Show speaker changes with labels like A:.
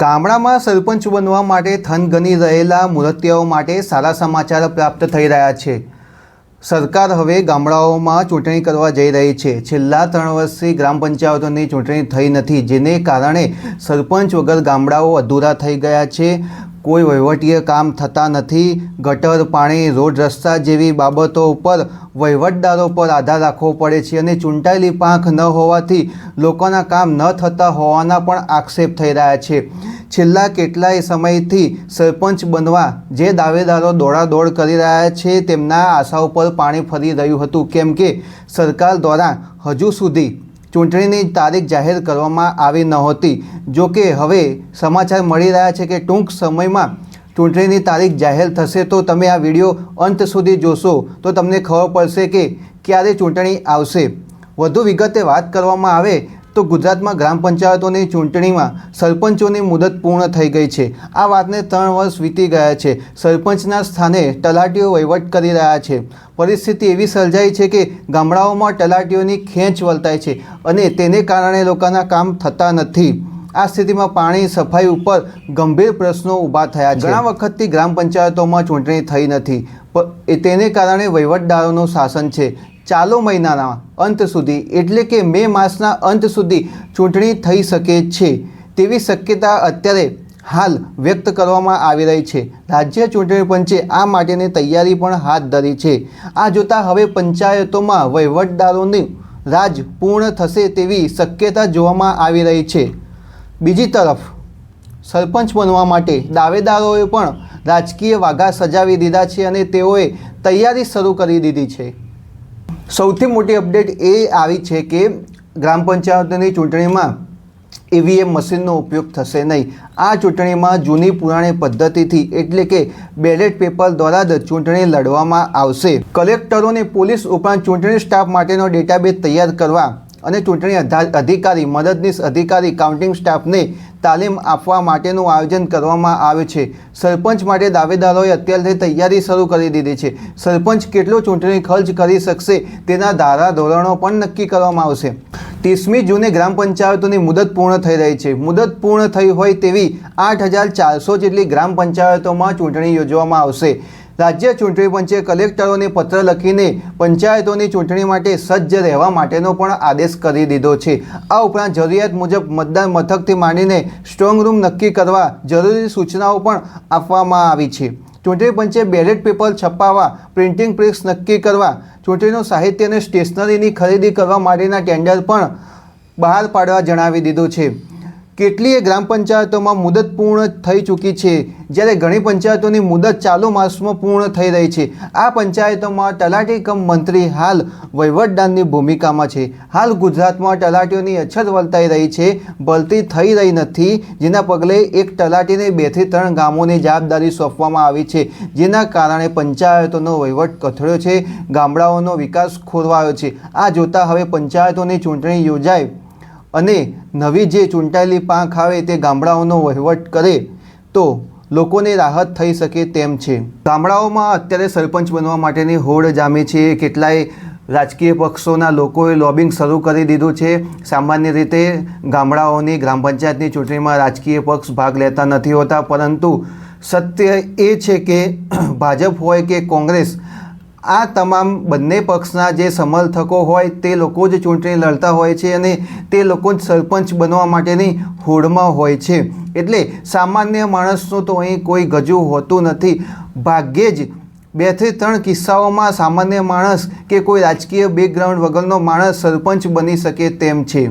A: ગામડામાં સરપંચ બનવા માટે થનગની રહેલા મુરતિયાઓ માટે સારા સમાચાર પ્રાપ્ત થઈ રહ્યા છે. સરકાર હવે ગામડાઓમાં ચૂંટણી કરવા જઈ રહી છે. છેલ્લા ત્રણ વર્ષથી ગ્રામ પંચાયતોની ચૂંટણી થઈ નથી, જેને કારણે સરપંચ વગર ગામડાઓ અધૂરા થઈ ગયા છે. કોઈ વહીવટીય કામ થતા નથી, ગટર, પાણી, રોડ રસ્તા જેવી બાબતો ઉપર વહીવટદારો પર આધાર રાખવો પડે છે અને ચૂંટાયેલી પાંખ ન હોવાથી લોકોના કામ ન થતા હોવાના પણ આક્ષેપ થઈ રહ્યા છે. છેલ્લા કેટલાય સમયથી સરપંચ બનવા જે દાવેદારો દોડાદોડ કરી રહ્યા છે તેમના આશા ઉપર પાણી ફરી રહ્યું હતું, કેમ કે સરકાર દ્વારા હજુ સુધી ચૂંટણીની તારીખ જાહેર કરવામાં આવી નહોતી જો કે હવે સમાચાર મળી રહ્યા છે કે ટૂંક સમયમાં ચૂંટણીની તારીખ જાહેર થશે, તો તમે આ વીડિયો અંત સુધી જોશો. તો તમને ખબર પડશે કે ક્યારે ચૂંટણી આવશે. વધુ વિગતે વાત કરવામાં આવે તો ગુજરાતમાં ગ્રામ પંચાયતોની ચૂંટણીમાં સરપંચોની મુદત પૂર્ણ થઈ ગઈ છે. આ વાતને ત્રણ વર્ષ વીતી ગયા છે. સરપંચના સ્થાને તલાટીઓ વહીવટ કરી રહ્યા છે. પરિસ્થિતિ એવી સર્જાઈ છે કે ગામડાઓમાં તલાટીઓની ખેંચ વર્તાય છે અને તેને કારણે લોકોના કામ થતા નથી. આ સ્થિતિમાં પાણી, સફાઈ ઉપર ગંભીર પ્રશ્નો ઊભા થયા છે. ઘણા વખતથી ગ્રામ પંચાયતોમાં ચૂંટણી થઈ નથી. તેને કારણે વહીવટદારોનું શાસન છે. ચાલુ મહિનાના અંત સુધી, એટલે કે મે માસના અંત સુધી ચૂંટણી થઈ શકે છે તેવી શક્યતા અત્યારે હાલ વ્યક્ત કરવામાં આવી રહી છે. રાજ્ય ચૂંટણી પંચે આ માટેની તૈયારી પણ હાથ ધરી છે. આ જોતાં હવે પંચાયતોમાં વહીવટદારોની રાજ પૂર્ણ થશે તેવી શક્યતા જોવામાં આવી રહી છે. બીજી તરફ, સરપંચ બનવા માટે દાવેદારોએ પણ રાજકીય વાઘા સજાવી દીધા છે અને તેઓએ તૈયારી શરૂ કરી દીધી છે. સૌથી મોટી અપડેટ એ આવી છે કે ગ્રામ પંચાયતની ચૂંટણીમાં ઈવીએમ મશીનનો ઉપયોગ થશે નહીં. આ ચૂંટણીમાં જૂની પુરાણી પદ્ધતિથી એટલે કે બેલેટ પેપર દ્વારા જ ચૂંટણી લડવામાં આવશે. કલેક્ટરોને પોલીસ ઉપરાંત ચૂંટણી સ્ટાફ માટેનો ડેટાબેઝ તૈયાર કરવા અને ચૂંટણી અધા- અધિકારી, મદદનીશ અધિકારી, કાઉન્ટિંગ સ્ટાફને તાલીમ આપવા માટેનું આયોજન કરવામાં આવ્યું છે. સરપંચ માટે દાવેદારોએ અત્યારથી તૈયારી શરૂ કરી દીધી છે. સરપંચ કેટલો ચૂંટણી ખર્ચ કરી શકશે તેના ધારા ધોરણો પણ નક્કી કરવામાં આવશે. ત્રીસમી જૂને ગ્રામ પંચાયતોની મુદત પૂર્ણ થઈ રહી છે. મુદત પૂર્ણ થઈ હોય તેવી આઠ હજાર ચારસો જેટલી ગ્રામ પંચાયતોમાં ચૂંટણી યોજવામાં આવશે. રાજ્ય ચૂંટણી પંચે કલેક્ટરોને પત્ર લખીને પંચાયતોની ચૂંટણી માટે સજ્જ રહેવા માટેનો પણ આદેશ કરી દીધો છે. આ ઉપરાંત જરૂરિયાત મુજબ મતદાન મથકથી માંડીને સ્ટ્રોંગ રૂમ નક્કી કરવા જરૂરી સૂચનાઓ પણ આપવામાં આવી છે. ચૂંટણી પંચે બેલેટ પેપર છપાવવા, પ્રિન્ટિંગ પ્રેસ નક્કી કરવા, ચૂંટણીનું સાહિત્ય અને સ્ટેશનરીની ખરીદી કરવા માટેના ટેન્ડર પણ બહાર પાડવા જણાવી દીધું છે. કેટલીય ગ્રામ પંચાયતોમાં મુદત પૂર્ણ થઈ ચૂકી છે. જ્યારે ઘણી પંચાયતોની મુદત ચાલુ માસમાં પૂર્ણ થઈ રહી છે. આ પંચાયતોમાં તલાટી કમ મંત્રી હાલ વહીવટદારની ભૂમિકામાં છે. હાલ ગુજરાતમાં તલાટીઓની અછત વર્તાઈ રહી છે. ભરતી થઈ રહી નથી. જેના પગલે એક તલાટીને બેથી ત્રણ ગામોની જવાબદારી સોંપવામાં આવી છે. જેના કારણે પંચાયતોનો વહીવટ કથળ્યો છે. ગામડાઓનો વિકાસ ખોરવાયો છે. આ જોતાં હવે પંચાયતોની ચૂંટણી યોજાય અને નવી જે ચૂંટાયેલી પાંખ આવે તે ગામડાઓનો વહીવટ કરે, તો લોકોને રાહત થઈ શકે તેમ છે. ગામડાઓમાં અત્યારે સરપંચ બનવા માટેની હોડ જામી છે. કેટલાય રાજકીય પક્ષોના લોકોએ લોબિંગ શરૂ કરી દીધું છે. સામાન્ય રીતે ગામડાઓની, ગ્રામ પંચાયતની ચૂંટણીમાં રાજકીય પક્ષ ભાગ લેતા નથી હોતા, પરંતુ સત્ય એ છે કે ભાજપ હોય કે કોંગ્રેસ આ તમામ બંને પક્ષના જે સમર્થકો હોય તે લોકો જ ચૂંટણી લડતા હોય છે અને તે લોકો જ સરપંચ બનવા માટેની હોડમાં હોય છે. એટલે સામાન્ય માણસનું તો અહીં કોઈ ગજુ હોતું નથી. ભાગ્યે જ બેથી ત્રણ કિસ્સાઓમાં સામાન્ય માણસ કે કોઈ રાજકીય બેકગ્રાઉન્ડ વગરનો માણસ સરપંચ બની શકે તેમ છે.